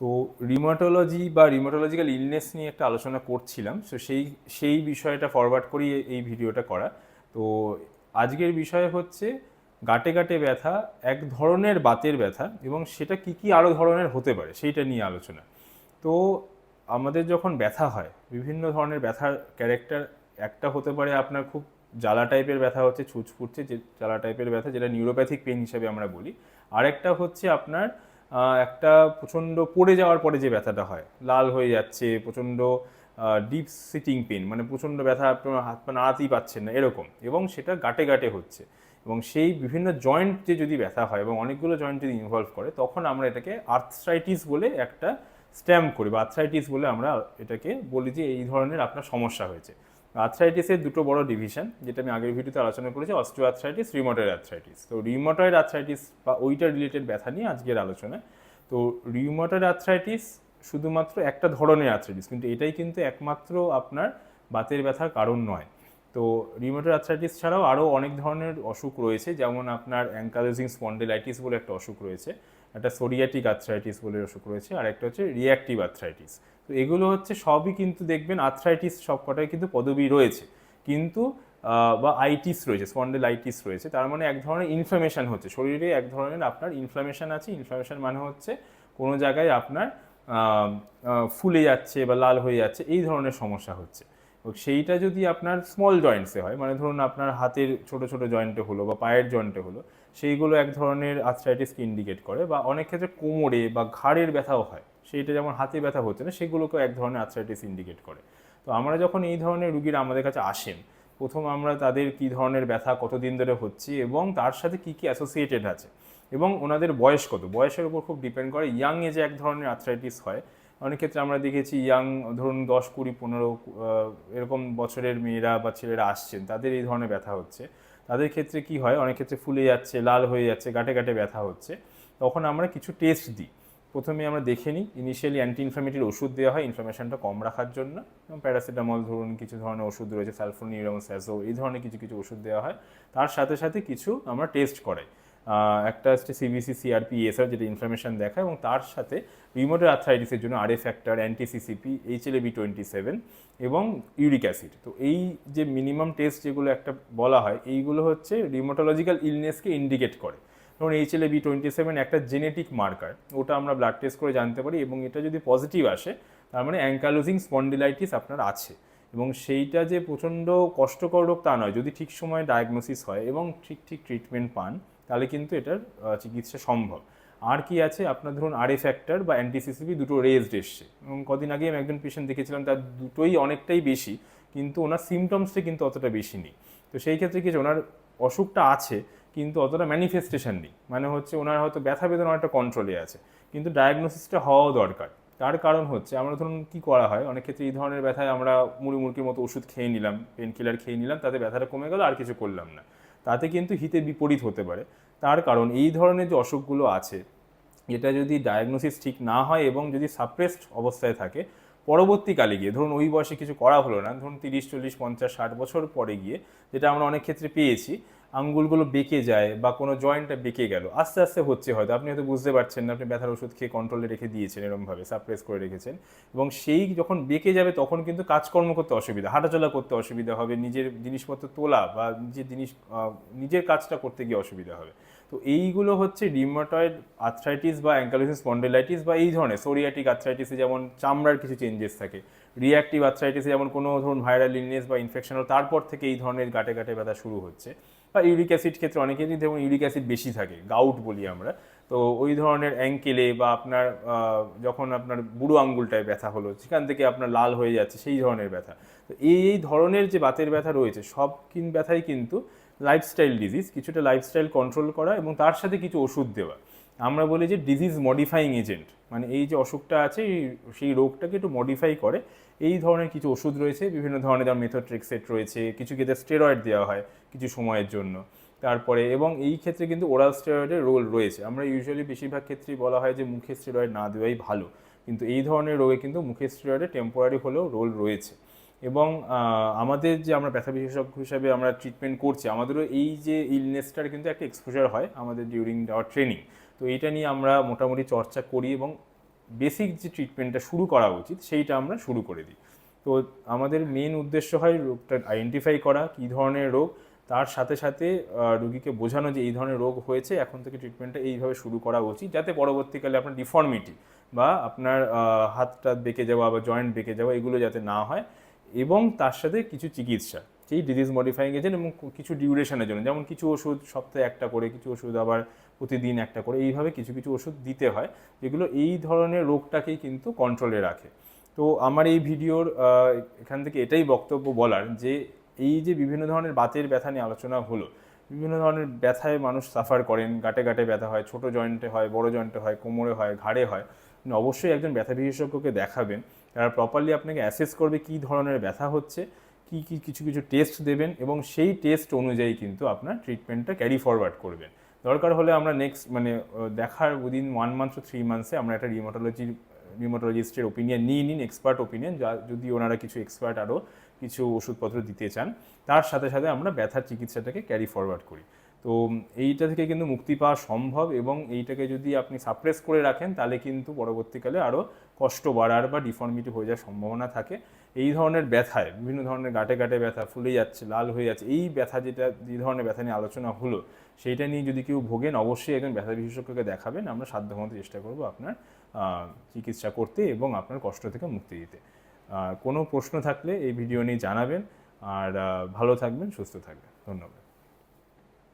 তো রিমোটোলজি বা রিমোটোলজিক্যাল ইলনেস নিয়ে একটা আলোচনা করছিলাম। সো সেই সেই বিষয়টা ফরওয়ার্ড করি এই ভিডিওটা করা। তো আজকের বিষয় হচ্ছে গাটে গাটে ব্যথা, এক ধরনের বাতের ব্যথা এবং সেটা কি কি আরও ধরনের হতে পারে সেইটা নিয়ে আলোচনা। তো আমাদের যখন ব্যথা হয়, বিভিন্ন ধরনের ব্যথার ক্যারেক্টার একটা হতে পারে আপনার খুব জ্বালা টাইপের ব্যথা হচ্ছে, ছুঁচ ফুটছে যে জ্বালা টাইপের ব্যথা যেটা নিউরোপ্যাথিক পেন হিসেবে আমরা বলি। আরেকটা হচ্ছে আপনার একটা প্রচণ্ড পড়ে যাওয়ার পরে যে ব্যথাটা হয়, লাল হয়ে যাচ্ছে, প্রচণ্ড ডিপ সিটিং পেন মানে প্রচণ্ড ব্যথা আপনার হাত পা নাড়াতেই পাচ্ছেন না, এরকম। এবং সেটা গাটে গাটে হচ্ছে। এবং সেই বিভিন্ন জয়েন্টে যদি ব্যথা হয় এবং অনেকগুলো জয়েন্ট যদি ইনভলভ করে, তখন আমরা এটাকে আর্থ্রাইটিস বলে একটা স্ট্যাম্প করি, বা আর্থ্রাইটিস বলে আমরা এটাকে বলি যে এই ধরনের আপনার সমস্যা হয়েছে। আর্থ্রাইটিসের দুটো বড় ডিভিশন যেটা আমি আগের ভিডিওতে আলোচনা করেছি অস্টিও আর্থ্রাইটিস রিমোটয়েড আর্থ্রাইটিস তো রিমোটয়েড আর্থ্রাইটিস বা ওইটা রিলেটেড ব্যথা নিয়ে আজকের আলোচনা। তো রিউমাটয়েড আর্থ্রাইটিস শুধুমাত্র একটা ধরনের আর্থ্রাইটিস কিন্তু এটাই কিন্তু একমাত্র আপনার বাতের ব্যথার কারণ নয়। তো রিউমাটয়েড আর্থ্রাইটিস ছাড়াও আরও অনেক ধরনের অসুখ রয়েছে, যেমন আপনার অ্যাঙ্কালোজিং স্পন্ডিলাইটিস বলে একটা অসুখ রয়েছে, একটা সোরিয়াটিক আর্থ্রাইটিস বলে অসুখ রয়েছে, আর একটা হচ্ছে রিয়াক্টিভ আর্থ্রাইটিস তো এগুলো হচ্ছে সবই কিন্তু দেখবেন আর্থ্রাইটিস সবকটাই কিন্তু পদবি রয়েছে। কিন্তু বা আইটিস রয়েছে স্পন্ডিলাইটিস রয়েছে, তার মানে এক ধরনের ইনফ্লামেশন হচ্ছে। শরীরে এক ধরনের আপনার ইনফ্লামেশন আছে ইনফ্লামেশন মানে হচ্ছে কোনো জায়গায় আপনার ফুলে যাচ্ছে বা লাল হয়ে যাচ্ছে, এই ধরনের সমস্যা হচ্ছে। সেইটা যদি আপনার স্মল জয়েন্টসে হয় মানে ধরুন আপনার হাতের ছোট ছোট জয়েন্টে হলো বা পায়ের জয়েন্টে হলো, সেইগুলো এক ধরনের আর্থ্রাইটিসকে ইন্ডিকেট করে বা অনেক ক্ষেত্রে কোমরে বা ঘাড়ের ব্যথাও হয়। সেইটা যেমন হাতে ব্যথা হচ্ছে না, সেগুলোকেও এক ধরনের আর্থ্রাইটিস ইন্ডিকেট করে। তো আমরা যখন এই ধরনের রুগীরা আমাদের কাছে আসেন, প্রথম আমরা তাদের কি ধরনের ব্যথা, কতদিন ধরে হচ্ছে এবং তার সাথে কি কি অ্যাসোসিয়েটেড আছে এবং ওনাদের বয়স কত? বয়সের উপর খুব ডিপেন্ড করে। ইয়াং এজে এক ধরনের আর্থ্রাইটিস হয়। অনেক ক্ষেত্রে আমরা দেখেছি ইয়াং ধরুন দশ, কুড়ি, পনেরো এরকম বছরের মেয়েরা বা ছেলেরা আসছেন, তাদের এই ধরনের ব্যথা হচ্ছে। তাদের ক্ষেত্রে কি হয়? অনেক ক্ষেত্রে ফুলে যাচ্ছে, লাল হয়ে যাচ্ছে, গাটে গাটে ব্যথা হচ্ছে। তখন আমরা কিছু টেস্ট দিই। প্রথমে আমরা দেখে নিই ইনিশিয়ালি অ্যান্টি ইনফ্লামেটরি ওষুধ দেওয়া হয় ইনফ্লামেশনটা কম রাখার জন্য। এবং প্যারাসিটামল ধরুন, কিছু ধরনের ওষুধ রয়েছে সালফোনিউরাম স্যাজো এই ধরনের কিছু কিছু ওষুধ দেওয়া হয়। তার সাথে সাথে কিছু আমরা টেস্ট করাই। একটা হচ্ছে সিবিসি সিআরপি এসআর যেটা ইনফ্লামেশন দেখায়, এবং তার সাথে রিমোটের আর্থ্রাইটিসের জন্য আর RA factor anti CCP HLAB twenty seven এবং ইউরিক অ্যাসিড তো এই যে মিনিমাম টেস্ট যেগুলো একটা বলা হয়, এইগুলো হচ্ছে রিমোটোলজিক্যাল ইলনেসকে ইন্ডিকেট করে। ধরুন H L B twenty seven একটা জেনেটিক মার্কার ওটা আমরা ব্লাড টেস্ট করে জানতে পারি এবং এটা যদি পজিটিভ আসে, তার মানে অ্যাঙ্কালোজিং স্পন্ডিলাইটিস আপনার আছে। এবং সেইটা যে প্রচণ্ড কষ্টকর রোগ তা নয়, যদি ঠিক সময়ে ডায়াগনোসিস হয় এবং ঠিক ঠিক ট্রিটমেন্ট পান, তাহলে কিন্তু এটার চিকিৎসা সম্ভব। আর কি আছে? আপনার ধরুন আরএ ফ্যাক্টর বা অ্যান্টিসিসিপি দুটো রেজড এসছে। এবং কদিন আগে আমি একজন পেশেন্ট দেখেছিলাম, তার দুটোই অনেকটাই বেশি, কিন্তু ওনার সিমটমসটা কিন্তু অতটা বেশি নেই। তো সেই ক্ষেত্রে কি ওনার অসুখটা আছে কিন্তু অতটা ম্যানিফেস্টেশন নেই। মানে হচ্ছে ওনার হয়তো ব্যথা বেদনা অনেকটা কন্ট্রোলে আছে। কিন্তু ডায়াগনোসিসটা হওয়াও দরকার। তার কারণ হচ্ছে, আমরা ধরুন কী করা হয়? অনেক ক্ষেত্রে এই ধরনের ব্যথায় আমরা মুড়ি মতো ওষুধ খেয়ে নিলাম পেন কিলার খেয়ে নিলাম, তাতে ব্যথাটা কমে গেল, আর কিছু করলাম না। তাতে কিন্তু হিতে বিপরীত হতে পারে। তার কারণ এই ধরনের যে অসুখগুলো আছে, এটা যদি ডায়াগনোসিস ঠিক না হয় এবং যদি সাপ্রেসড অবস্থায় থাকে, পরবর্তীকালে গিয়ে, ধরুন ওই বয়সে কিছু করা হলো না, ধরুন তিরিশ, চল্লিশ, পঞ্চাশ, ষাট বছর পরে গিয়ে, যেটা আমরা অনেক ক্ষেত্রে পেয়েছি আঙ্গুলগুলো বেঁকে যায় বা কোনো জয়েন্টটা বেঁকে গেল, আস্তে আস্তে হচ্ছে হয়তো। আপনি হয়তো বুঝতে পারছেন না, আপনি ব্যথার ওষুধ খেয়ে কন্ট্রোলে রেখে দিয়েছেন এরকমভাবে সাপ্রেস করে রেখেছেন। এবং সেই যখন বেঁকে যাবে তখন কিন্তু কাজকর্ম করতে অসুবিধা, হাঁটাচলা করতে অসুবিধা হবে, নিজের জিনিসপত্র তোলা বা নিজের জিনিস নিজের কাজটা করতে গিয়ে অসুবিধা হবে। তো এইগুলো হচ্ছে রিমাটয়েড আর্থ্রাইটিস বা অ্যাঙ্কালোসিস স্পন্ডেলাইটিস বা এই ধরনের সোরিয়াটিক আর্থ্রাইটিসে যেমন চামড়ার কিছু চেঞ্জেস থাকে। রিয়াক্টিভ আর্থ্রাইটিসে যেমন কোনো ধরুন ভাইরাল ইলনেস বা ইনফেকশন তারপর থেকে এই ধরনের গাটে গাটে ব্যথা শুরু হচ্ছে। বা ইউরিক অ্যাসিড ক্ষেত্রে অনেকেরই যেমন ইউরিক অ্যাসিড বেশি থাকে গাউট বলি আমরা, তো ওই ধরনের অ্যাঙ্কেলে বা আপনার যখন আপনার বুড়ো আঙ্গুলটায় ব্যথা হলো, সেখান থেকে আপনার লাল হয়ে যাচ্ছে, সেই ধরনের ব্যথা। তো এই এই ধরনের যে বাতের ব্যথা রয়েছে, সব কিন, ব্যথাই কিন্তু লাইফস্টাইল ডিজিজ কিছুটা লাইফস্টাইল কন্ট্রোল করা এবং তার সাথে কিছু ওষুধ দেওয়া। আমরা বলি যে ডিজিজ মডিফাইং এজেন্ট মানে এই যে অসুখটা আছে, সেই রোগটাকে একটু মডিফাই করে। এই ধরনের কিছু ওষুধ রয়েছে, বিভিন্ন ধরনের যেমন মেথোট্রিক্সেট রয়েছে, কিছু ক্ষেত্রে স্টেরয়েড দেওয়া হয় কিছু সময়ের জন্য। তারপরে এবং এই ক্ষেত্রে কিন্তু ওরাল স্টেরয়েডের রোল রয়েছে। আমরা ইউজুয়ালি বেশিরভাগ ক্ষেত্রেই বলা হয় যে মুখে স্টেরয়েড না দেওয়াই ভালো। কিন্তু এই ধরনের রোগে কিন্তু মুখে স্টেরয়েডের টেম্পোরারি হলেও রোল রয়েছে। এবং আমাদের যে আমরা ব্যথা বিশেষজ্ঞ হিসাবে আমরা ট্রিটমেন্ট করছি, আমাদেরও এই যে ইলনেসটার কিন্তু একটা এক্সপোজার হয় আমাদের ডিউরিং আওয়ার ট্রেনিং তো এইটা নিয়ে আমরা মোটামুটি চর্চা করি এবং বেসিক যে ট্রিটমেন্টটা শুরু করা উচিত, সেইটা আমরা শুরু করে দিই। তো আমাদের মেন উদ্দেশ্য হয় রোগটা আইডেন্টিফাই করা, কী ধরনের রোগ, তার সাথে সাথে রোগীকে বোঝানো যে এই ধরনের রোগ হয়েছে, এখন থেকে ট্রিটমেন্টটা এইভাবে শুরু করা উচিত, যাতে পরবর্তীকালে আপনার ডিফর্মিটি বা আপনার হাতটা বেঁকে যাওয়া বা জয়েন্ট বেঁকে যাওয়া এগুলো যাতে না হয় এবং তার সাথে কিছু চিকিৎসা। সেই ডিজিজ মডিফাইং এজেন্ট এবং কিছু ডিউরেশনের জন্য। যেমন কিছু ওষুধ সপ্তাহে একটা করে, কিছু ওষুধ আবার প্রতিদিন একটা করে, এইভাবে কিছু কিছু ওষুধ দিতে হয়, যেগুলো এই ধরনের রোগটাকেই কিন্তু কন্ট্রোলে রাখে। তো আমার এই ভিডিওর এখান থেকে এটাই বক্তব্য বলার যে, এই যে বিভিন্ন ধরনের বাতের ব্যথা নিয়ে আলোচনা হলো, বিভিন্ন ধরনের ব্যথায় মানুষ সাফার করেন, গাটে গাটে ব্যথা হয়, ছোট জয়েন্টে হয়, বড় জয়েন্টে হয়, কোমরে হয়, ঘাড়ে হয় অবশ্যই একজন ব্যথা বিশেষজ্ঞকে দেখাবেন, তারা প্রপারলি আপনাকে অ্যাসেস করবে কী ধরনের ব্যথা হচ্ছে কি কি কিছু কিছু টেস্ট দেবেন এবং সেই টেস্ট অনুযায়ী কিন্তু আপনার ট্রিটমেন্টটা ক্যারি ফরওয়ার্ড করবেন। দরকার হলে আমরা নেক্সট মানে দেখার within one month two three মান্থসে আমরা একটা রিমোটোলজির রিমোটোলজিস্টের ওপিনিয়ন নিয়ে নিন এক্সপার্ট ওপিনিয়ন যা, যদি ওনারা কিছু এক্সপার্ট আরও কিছু ওষুধপত্র দিতে চান, তার সাথে সাথে আমরা ব্যথার চিকিৎসাটাকে ক্যারি ফরওয়ার্ড করি। তো এইটা থেকে কিন্তু মুক্তি পাওয়া সম্ভব এবং এইটাকে যদি আপনি সাপ্রেস করে রাখেন, তাহলে কিন্তু পরবর্তীকালে আরও কষ্ট বাড়ার বা ডিফর্মিটি হয়ে যাওয়ার সম্ভাবনা থাকে। এই ধরনের ব্যথায়, বিভিন্ন ধরনের গাটে গাটে ব্যথা, ফুলে যাচ্ছে, লাল হয়ে যাচ্ছে, এই ব্যথা যেটা, যে ধরনের ব্যথা নিয়ে আলোচনা হলো, সেইটা নিয়ে যদি কেউ ভোগেন, অবশ্যই একজন ব্যথা বিশেষজ্ঞকে দেখাবেন। আমরা সাধ্যমতো চেষ্টা করব আপনার চিকিৎসা করতে এবং আপনার কষ্ট থেকে মুক্তি দিতে। কোনো প্রশ্ন থাকলে এই ভিডিও নিয়ে জানাবেন। আর ভালো থাকবেন, সুস্থ থাকবেন। ধন্যবাদ।